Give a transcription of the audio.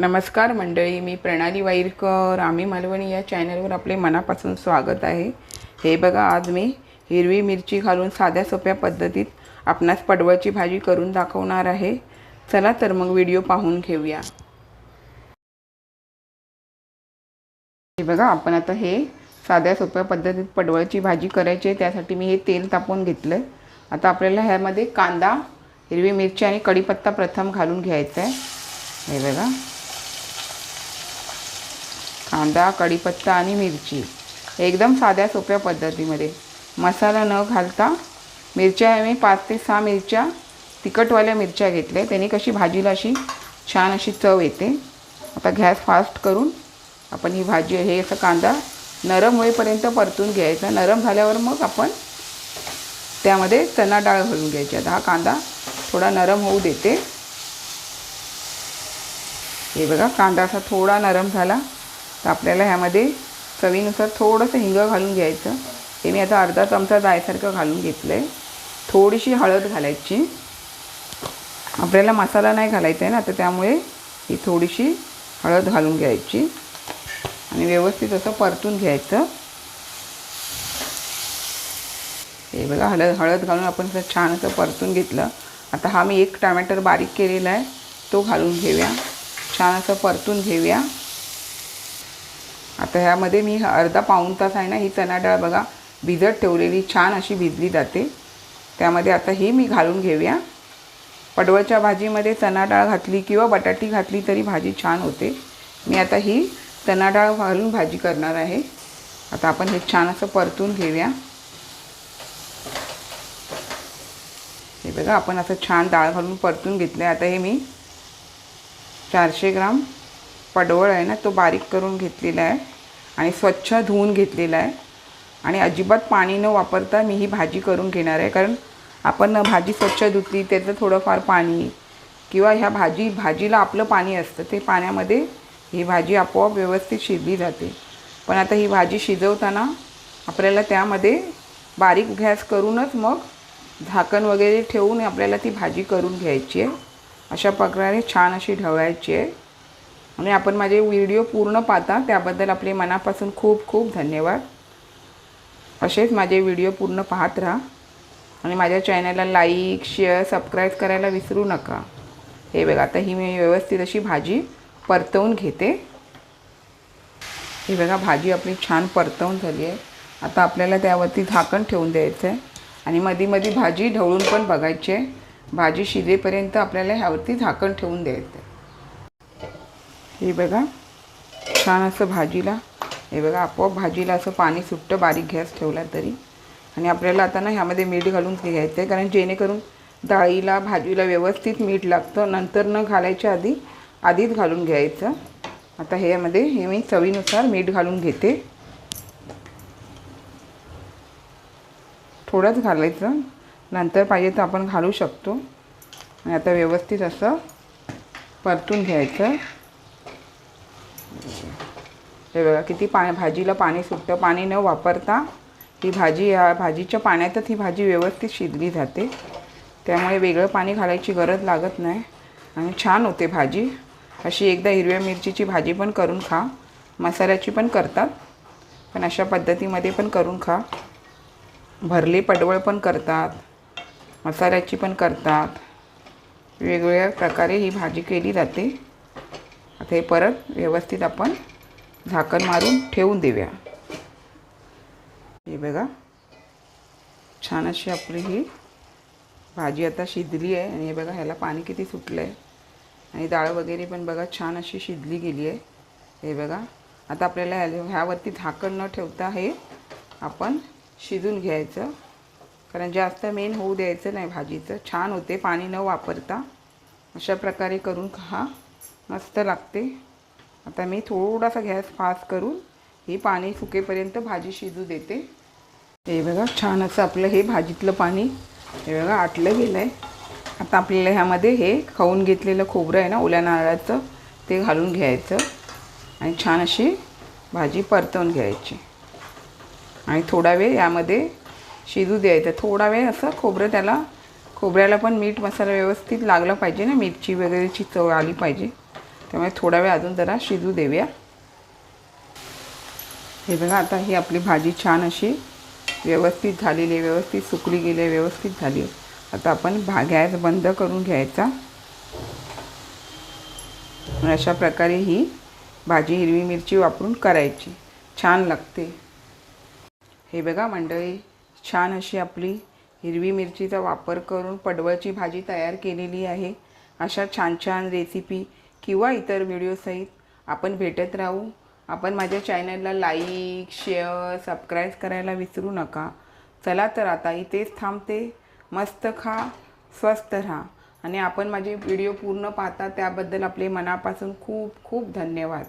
नमस्कार मंडळी मी प्रणाली वाईरकर आम्ही मालवणी या चॅनलवर आपले मनापासून स्वागत आहे. हे बघा आज मी हिरवी मिरची घालून साध्या सोप्या पद्धतीत आपणास पडवळची भाजी करून दाखवणार आहे. चला तर मग व्हिडिओ पाहून घेऊया. हे बघा आपण आता हे साध्या सोप्या पद्धतीत पडवळची भाजी करायची आहे त्यासाठी मी हे तेल तापवून घेतलं आहे आता आपल्याला ह्यामध्ये कांदा हिरवी मिरची आणि कढीपत्ता प्रथम घालून घ्यायचा आहे. हे बघा. कांदा कढीपत्ता आणि मिरची. एकदम साध्या सोप्या पद्धतीमध्ये. मसाला न घालता मिरच्या मी पाच ते सहा मिरच्या तिखटवाल्या मिरच्या घेतल्या. त्यांनी कशी भाजीला अशी छान अशी चव येते. आता गॅस फास्ट करून आपण ही भाजी हे असं कांदा नरम होईपर्यंत परतून घ्यायचा. नरम झाल्यावर मग आपण त्यामध्ये चणा डाळ घालून घ्यायची. आता हा कांदा थोडा नरम होऊ देते. हे बघा कांदा असा थोडा नरम झाला. तर आपल्याला ह्यामध्ये चवीनुसार थोडंसं हिंग घालून घ्यायचं. हे मी आता अर्धा चमचा जायसारखं घालून घेतलं आहे थोडीशी हळद घालायची. आपल्याला मसाला नाही घालायचा आहे ना तर त्यामुळे ही थोडीशी हळद घालून घ्यायची. आणि व्यवस्थित असं परतून घ्यायचं. हे बघा हळद हळद घालून आपण असं छान असं परतून घेतलं. आता हा मी एक टमॅटर बारीक केलेला आहे तो घालून घेऊया. छान असं परतून घेऊया. आता ह्यामध्ये मी अर्धा पाऊण तास आहे ना ही चणा डाळ बघा भिजत ठेवलेली छान अशी भिजली जाते. त्यामध्ये आता ही मी घालून घेऊया. पडवळच्या भाजीमध्ये चणा डाळ घातली किंवा बटाटी घातली तरी भाजी छान होते. मी आता ही चणा डाळ घालून भाजी करणार आहे. आता आपण हे छान असं परतून घेऊया. हे बघा आपण असं छान डाळ घालून परतून घेतलं आहे आता हे मी चारशे ग्राम पडवळ आहे ना तो बारीक करून घेतलेला आहे. आणि स्वच्छ धुवून घेतलेला आहे. आणि अजिबात पाणी न वापरता मी ही भाजी करून घेणार आहे. कारण आपण भाजी स्वच्छ धुतली त्याचं थोडंफार पाणी किंवा ह्या भाजी भाजीला आपलं पाणी असतं ते पाण्यामध्ये ही भाजी आपोआप व्यवस्थित शिजली जाते. पण आता ही भाजी शिजवताना आपल्याला त्यामध्ये बारीक गॅस करूनच मग झाकण वगैरे ठेवून आपल्याला ती भाजी करून घ्यायची आहे. अशा प्रकारे छान अशी ढवळायची आहे. आणि आपण माझे व्हिडिओ पूर्ण पाहता त्याबद्दल आपले मनापासून खूप खूप धन्यवाद. असेच माझे व्हिडिओ पूर्ण पाहत राहा. आणि माझ्या चॅनलला लाईक शेअर सबस्क्राईब करायला विसरू नका. हे बघा आता ही मी व्यवस्थित अशी भाजी परतवून घेते. हे बघा भाजी आपली छान परतवून झाली आहे. आता आपल्याला त्यावरती झाकण ठेवून द्यायचं आहे. आणि मधी मधी भाजी ढवळून पण बघायची आहे. भाजी शिजेपर्यंत आपल्याला ह्यावरती झाकण ठेवून द्यायचं आहे. हे बघा छान असं भाजीला हे बघा आपोआप भाजीला असं पाणी सुटतं बारीक गॅस ठेवला तरी. आणि आपल्याला आता ना ह्यामध्ये मीठ घालून घ्यायचं आहे कारण जेणेकरून डाळीला भाजीला व्यवस्थित मीठ लागतं. नंतर न घालायच्या आधी आधीच घालून घ्यायचं. आता ह्यामध्ये हे मी चवीनुसार मीठ घालून घेते. थोडंच घालायचं. नंतर पाहिजे तर आपण घालू शकतो. आणि आता व्यवस्थित असं परतून घ्यायचं. हे बघा किती पा भाजीला पाणी सुटतं. पाणी न वापरता ही भाजी या भाजीच्या पाण्यातच ही भाजी व्यवस्थित शिजली जाते. त्यामुळे वेगळं पाणी घालायची गरज लागत नाही. आणि छान होते भाजी. अशी एकदा हिरव्या मिरचीची भाजी पण करून खा. मसाल्याची पण करतात. पण अशा पद्धतीमध्ये पण करून खा. भरले पडवळ पण करतात. मसाल्याची पण करतात. वेगवेगळ्या प्रकारे ही भाजी केली जाते. आता हे परत व्यवस्थित आपण झाकण मारून ठेवून देऊया. हे बघा. छान अशी आपली ही भाजी आता शिजली आहे आणि हे बघा ह्याला पाणी किती सुटलं आहे आणि डाळ वगैरे पण बघा छान अशी शिजली गेली आहे. हे बघा. आता आपल्याला ह्या ह्यावरती झाकण न ठेवता हे आपण शिजून घ्यायचं. कारण जास्त मेन होऊ द्यायचं नाही भाजीचं. छान होते पाणी न वापरता. अशा प्रकारे करून खा. मस्त लागते. आता मी थोडासा गॅस फास्ट करून ही पाणी सुकेपर्यंत भाजी शिजू देते. हे बघा छान असं आपलं हे भाजीतलं पाणी हे बघा आटलं गेलं आहे आता आपल्याला ह्यामध्ये हे खाऊन घेतलेलं खोबरं आहे ना ओल्या नारळाचं ते घालून घ्यायचं. आणि छान अशी भाजी परतवून घ्यायची. आणि थोडा वेळ यामध्ये शिजू द्यायचं. थोडा वेळ असं खोबरं त्याला खोबऱ्याला पण मीठ मसाला व्यवस्थित लागला पाहिजे ना मिरची वगैरेची चव आली पाहिजे. त्यामुळे थोडा वेळ अजून जरा शिजू देऊया. हे बघा आता ही आपली भाजी छान अशी व्यवस्थित झालेली आहे व्यवस्थित सुकली गेली आहे व्यवस्थित झाली आहे. आता आपण भा गॅस बंद करून घ्यायचा. अशा प्रकारे ही भाजी हिरवी मिरची वापरून करायची. छान लागते. हे बघा मंडळी छान अशी आपली हिरवी मिरचीचा वापर करून पडवळची भाजी तयार केलेली आहे. अशा छान छान रेसिपी किंवा इतर व्हिडिओसहित आपण भेटत राहू. आपण माझ्या चॅनलला लाईक शेअर सबस्क्राईब करायला विसरू नका. चला तर आता इथेच थांबते. मस्त खा स्वस्त राहा. आणि आपण माझे व्हिडिओ पूर्ण पाहता त्याबद्दल आपले मनापासून खूप खूप धन्यवाद.